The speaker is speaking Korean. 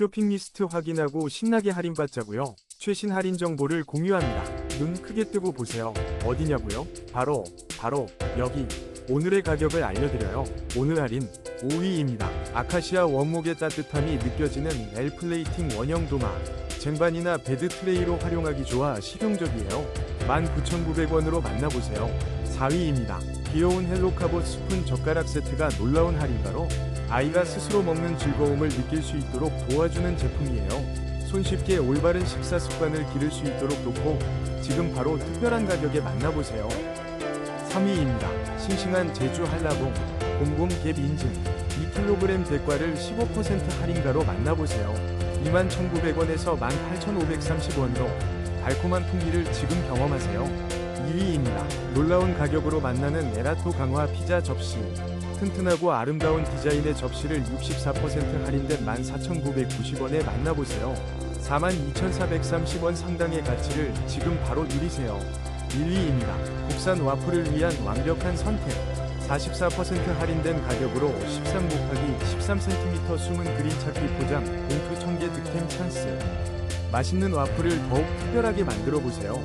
쇼핑 리스트 확인하고 신나게 할인받자고요. 최신 할인 정보를 공유합니다. 눈 크게 뜨고 보세요. 어디냐고요? 바로 바로 여기. 오늘의 가격을 알려드려요. 오늘 할인 5위입니다. 아카시아 원목의 따뜻함이 느껴지는 엘플레이팅 원형 도마. 쟁반이나 베드 트레이로 활용하기 좋아 실용적이에요. 19,900원으로 만나보세요. 4위입니다. 귀여운 헬로카봇 스푼 젓가락 세트가 놀라운 할인가로 아이가 스스로 먹는 즐거움을 느낄 수 있도록 도와주는 제품이에요. 손쉽게 올바른 식사 습관을 기를 수 있도록 돕고 지금 바로 특별한 가격에 만나보세요. 3위입니다. 싱싱한 제주 한라봉 곰곰 갭 인증 2kg 대가를 15% 할인가로 만나보세요. 21,900원에서 18,530원으로 달콤한 풍미를 지금 경험하세요. 2위입니다. 놀라운 가격으로 만나는 에라토 강화 피자 접시. 튼튼하고 아름다운 디자인의 접시를 64% 할인된 14,990원에 만나보세요. 42,430원 상당의 가치를 지금 바로 누리세요. 1위입니다. 국산 와플을 위한 완벽한 선택. 44% 할인된 가격으로 13 곱하기 13cm 숨은 그린 찾기 포장 봉투 1000개 득템 찬스. 맛있는 와플을 더욱 특별하게 만들어 보세요.